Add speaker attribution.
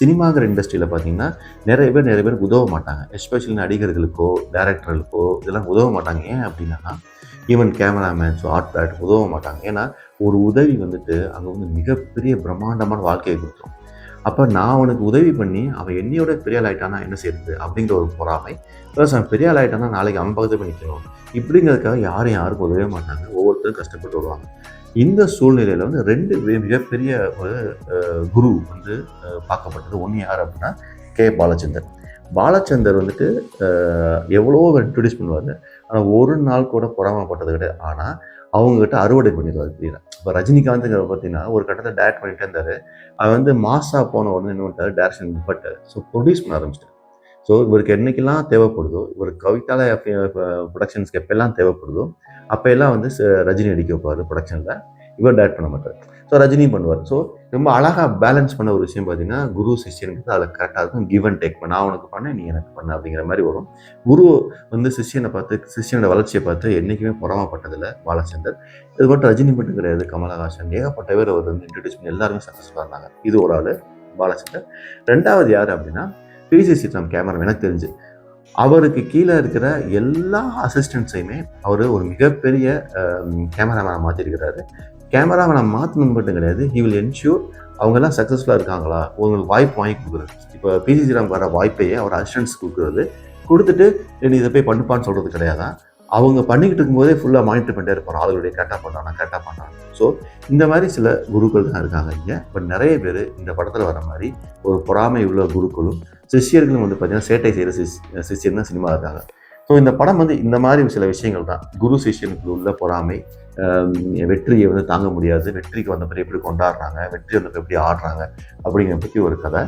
Speaker 1: சினிமாங்கிற இண்டஸ்ட்ரியில் பார்த்தீங்கன்னா நிறைய பேர் நிறைய பேர் உதவ மாட்டாங்க. எஸ்பெஷலி நடிகர்களுக்கோ டேரக்டர்களுக்கோ இதெல்லாம் உதவ மாட்டாங்க. ஏன் அப்படின்னா ஈவன் கேமராமேன்ஸோ ஆர்ட் டேரக்டர் உதவ மாட்டாங்க. ஏன்னா ஒரு உதவி வந்துட்டு அங்கே வந்து மிகப்பெரிய பிரம்மாண்டமான வாழ்க்கையை கொடுத்துரும். அப்போ நான் அவனுக்கு உதவி பண்ணி அவன் என்னையோட பெரிய ஆளாயிட்டானா என்ன செய்யுது அப்படிங்கிற ஒரு பொறாமை. ப்ளஸ் அவன் பெரிய ஆளாயிட்டானா நாளைக்கு அவன் பக்கத்து போய் நிற்கணும் இப்படிங்கிறதுக்காக யாரும் யாருக்கும் உதவவே மாட்டாங்க. ஒவ்வொருத்தரும் கஷ்டப்பட்டு வருவாங்க. இந்த சூழ்நிலையில் வந்து ரெண்டு மிகப்பெரிய ஒரு குரு வந்து பார்க்கப்பட்டது. ஒன்று யார் அப்படின்னா கே. பாலச்சந்தர் பாலச்சந்தர் வந்துட்டு எவ்வளோ இன்ட்ரடியூஸ் பண்ணுவார் ஆனால் ஒரு நாள் கூட பொறாமப்பட்டது கிடையாது. ஆனால் அவங்ககிட்ட அறுவடை பண்ணிடுவார் கிளியராக இப்போ ரஜினிகாந்த்ங்கிற பார்த்தீங்கன்னா ஒரு கட்டத்தை டேரக்ட் பண்ணிட்டே இருந்தார். அவன் வந்து மாசா போன உடனே என்ன பண்ணிட்டார்? டேரக்ஷன் பட்டார் ஸோ ப்ரொடியூஸ் பண்ண ஆரம்பிச்சிட்டார். ஸோ இவருக்கு என்னைக்கெல்லாம் தேவைப்படுதோ இவர் கவிதால ப்ரொடக்ஷன்ஸ்க்கு எப்பெல்லாம் தேவைப்படுதோ அப்போ எல்லாம் வந்து ரஜினி அடிக்க வைப்பார் ப்ரொடக்ஷனில் இவர் டேரக்ட் பண்ண மாட்டார். ஸோ ரஜினி பண்ணுவார். ஸோ ரொம்ப அழகாக பேலன்ஸ் பண்ண ஒரு விஷயம் பார்த்தீங்கன்னா குரு சிஷியனுக்கு அதில் கரெக்டாக இருக்கும். கிவ் அண்ட் டேக் நான் உனக்கு பண்ணேன் நீ எனக்கு பண்ண அப்படிங்கிற மாதிரி வரும். குரு வந்து சிஷ்யனை பார்த்து சிஷ்யனோட வளர்ச்சியை பார்த்து என்றைக்குமே பொறாமப்பட்டதில்லை பாலச்சந்தர். இது மட்டும் ரஜினி மட்டும் கிடையாது கமலஹாசன். ஏகப்பட்ட பேர் அவர் வந்து இன்ட்ரடியூஸ் பண்ணி எல்லாருமே சக்ஸஸ்ஃபுல்லாக இருந்தாங்க. இது ஒரு ஆள் பாலச்சந்தர். ரெண்டாவது யார் அப்படின்னா பிசி சித்ராம் கேமரா எனக்கு தெரிஞ்சு. அவருக்கு கீழே இருக்கிற எல்லா அசிஸ்டன்ட்ஸையுமே அவர் ஒரு மிகப்பெரிய கேமராமேனை மாற்றிருக்கிறாரு கேமராவை நான் மாற்றணும் மட்டும் கிடையாது. ஹி வில் என்ஷூர் அவங்கெல்லாம் சக்ஸஸ்ஃபுல்லாக இருக்காங்களா? உங்களுக்கு வாய்ப்பு வாங்கி கொடுக்குறது. இப்போ பிசி ஸ்ரீராம் வர வாய்ப்பையே அவர் அசிஸ்டன்ஸ் கொடுக்குறது. கொடுத்துட்டு நீ இதை போய் பண்ணுப்பான்னு சொல்கிறது கிடையாதான் அவங்க பண்ணிக்கிட்டு இருக்கும்போதே ஃபுல்லாக மானிட்டர் பண்ணிட்டே இருப்பார் ஆளுகளுடைய கரெக்டாக பண்ணுறாங்க கரெக்டாக பண்ணுறாங்க ஸோ இந்த மாதிரி சில குருக்கள் தான் இருக்காங்க இங்கே. பட் நிறைய பேர் இந்த படத்தில் வர மாதிரி ஒரு பொறாமை உள்ள குருக்களும் சிஷ்யர்களும் வந்து பார்த்தீங்கன்னா சேட்டை செய்கிற சிஷ் சிஷியன் தான் சினிமா இருக்காங்க. ஸோ இந்த படம் வந்து இந்த மாதிரி சில விஷயங்கள் தான். குரு சிஷ்யனுக்கு உள்ள பொறாமை வெற்றியை வந்து தாங்க முடியாது. வெற்றிக்கு வந்த பிறகு எப்படி கொண்டாடுறாங்க? வெற்றி வந்தப்போ எப்படி ஆடுறாங்க? அப்படிங்கிற பற்றி ஒரு கதை.